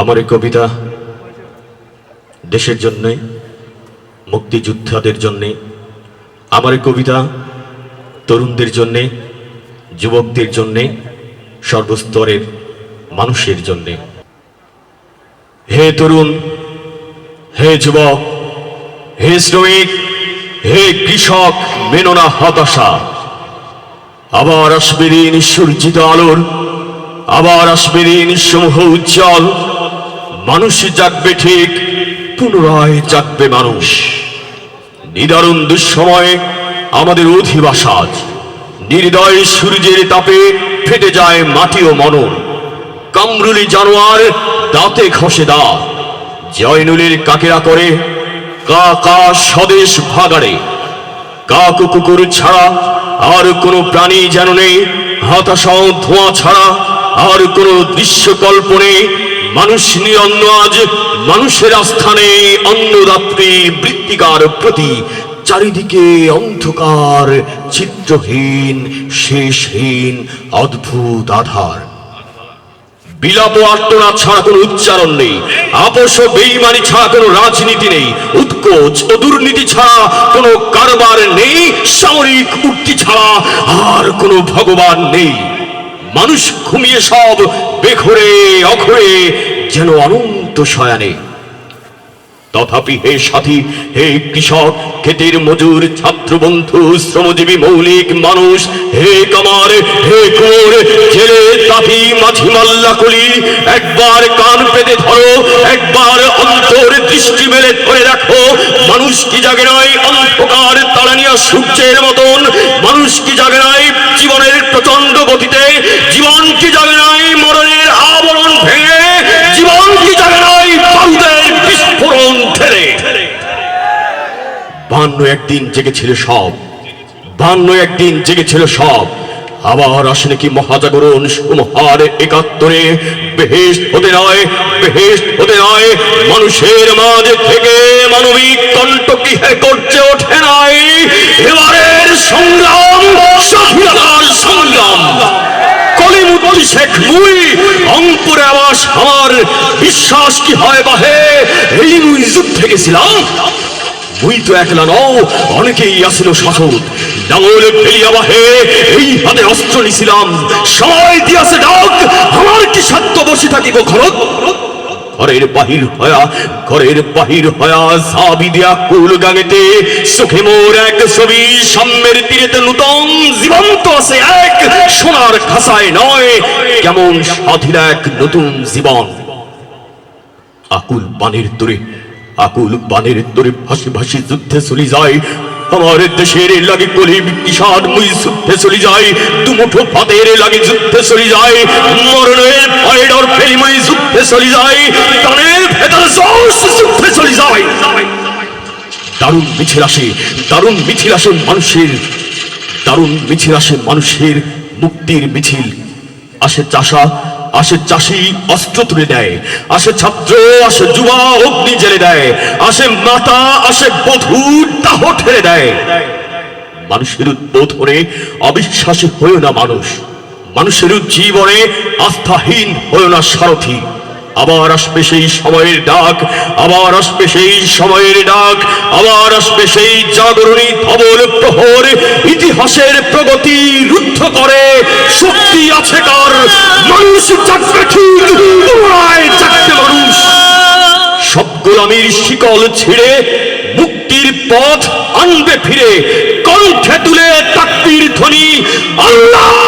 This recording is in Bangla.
আমার এই কবিতা দেশের জন্যে, মুক্তিযোদ্ধাদের জন্যে, আমার এই কবিতা তরুণদের জন্যে, যুবকদের জন্যে, সর্বস্তরের মানুষের জন্যে। হে তরুণ, হে যুবক, হে শ্রমিক, হে কৃষক মেননা হতাশা। আবার আসবে দিন সূর্জিত আলোর, আবার আসবে দিন সমূহ উজ্জ্বল। মানুষ জাগবে ঠিক, পুনরায় জাগবে মানুষ। নিদারুণ দুঃসময়ে আমাদের অধিবাস আজ নির্দয় সূর্যের তাপে ফেটে যায় মাটি ও মনন। কামরুলি জানোয়ার দাঁতে ঘষে দা, জয়নুলের কাকেরা করে, কা কা স্বদেশ ভাগাড়ে। কাকু কুকুর ছাড়া আর কোনো প্রাণী যেন নেই হতাশা ধোঁয়া ছাড়া আর কোনো দৃশ্য কল্পনে মানুষ নিরন্ন আজ মানুষের আস্থানে অন্নদাত্রী বৃত্তিকার প্রতি চারিদিকে অন্ধকার চিত্রহীন শেষহীন, অদ্ভুত আধার। বিলাপ ও আর্তনাদ ছাড়া কোনো উচ্চারণ নেই। আপোষ ও বেইমানি ছাড়া কোনো রাজনীতি নেই। উৎকোচ ও দুর্নীতি ছাড়া কোনো কারবার নেই। সামরিক উক্তি ছাড়া আর কোনো ভগবান নেই। মানুষ ঘুমিয়ে সব বেঘরে, অঘরে, যেন অনন্ত শয়ানে। তথাপি হে সাথী, হে কৃষক, ক্ষেতের মজুর ছাত্র বন্ধু শ্রমজীবী, মৌলিক মানুষ, হে কামার, হে কোর জেলে তাঁতি মাঝি মাল্লা কলি একবার কান পেতে ধরো, একবার অন্তর দৃষ্টি রাখো মানুষ কি জাগে নয় অন্ধকার তাড়ানিয়া সূর্যের মতন। মানুষ কি জাগে নয় জীবনের প্রচণ্ড গতিতে? জীবন কি জাগে নয় মরণের আবরণ ভেঙে? জীবন কি জাগে নয় বারুদের বিস্ফোরণ ঠেলে বান্ন একদিন জেগেছিল সব। বান্ন একদিন জেগেছিল সব। আবার আসে কি মহাজাগরণ সুমহার একাত্তরে? বেহেস হতে নয় বেহেস হতে নয়, মানুষের মাঝে থেকে মানবিক কণ্ঠ কি হে করছে ওঠে নাই? এবারের সংগ্রাম, স্বাধীনতার সংগ্রাম। কলিমুদ্দি শেখ মুই, অঙ্কুরে আবাস, আমার বিশ্বাস কি হয় বাহে? এই মুই যুদ্ধে গেছিলাম। মুই তো একলা নও, অনেকেই আসিল শাসক ডাঙল ফেলিয়া বাহে, এই হাতে অস্ত্র নিছিলাম। সময় দিয়াছে ডাক, আমার কি সত্য বসে থাকিব ঘরত? ঘরের বাহির হয়া, ঘরের বাহির হয়া সাবি দিয়া কুল গাঙেতে মোর এক ছবি, সাম্যের তীরেতে নূতন জীবন্ত আছে এক, সোনার খাসায় নয়, কেমন স্বাধীন এক নতুন জীবন। আকুল বানের তোরে, আকুল বানের তোরে ভাসি ভাসি যুদ্ধে চলি যায় আমার দেশের লাগে কলি কিষান মুই যুদ্ধে চলি যায় দুমুঠো ভাতের লাগে যুদ্ধে চলি যায় মরণের ভয় ডর মুই যুদ্ধে চলি যায় প্রাণের ভেতর যুদ্ধে চলি যায় দারুণ মিছিল আসে, দারুণ মিছিল আসে মানুষের, দারুণ মিছিল আসে মানুষের মুক্তির মিছিল। আসে চাষা, আসে চাষি অস্ত্র তুলে দেয়, আসে ছাত্র, আসে যুবা অগ্নি জেলে দেয়, আসে মাতা, আসে বধূ ঠেলে দেয়। মানুষের উদ্বোধনে অবিশ্বাসী হয়েও না মানুষ। মানুষের জীবনে আস্থাহীন হয়েও না সারথী। আবার আসবে সেই সময়ের ডাক, আবার আসবে সেই সময়ের ডাক, আবার আসবে সেই জাগরণী ধবল প্রহর। ইতিহাসের প্রগতি রুদ্ধ করে শক্তি আছে কার? মানুষ জাগবে ঠিক, পুনরায় জাগবে মানুষ। সব গোলামীর শিকল ছিঁড়ে মুক্তির পথ ফিরে কণ্ঠে তুলে তাকবীর ধ্বনি আল্লাহ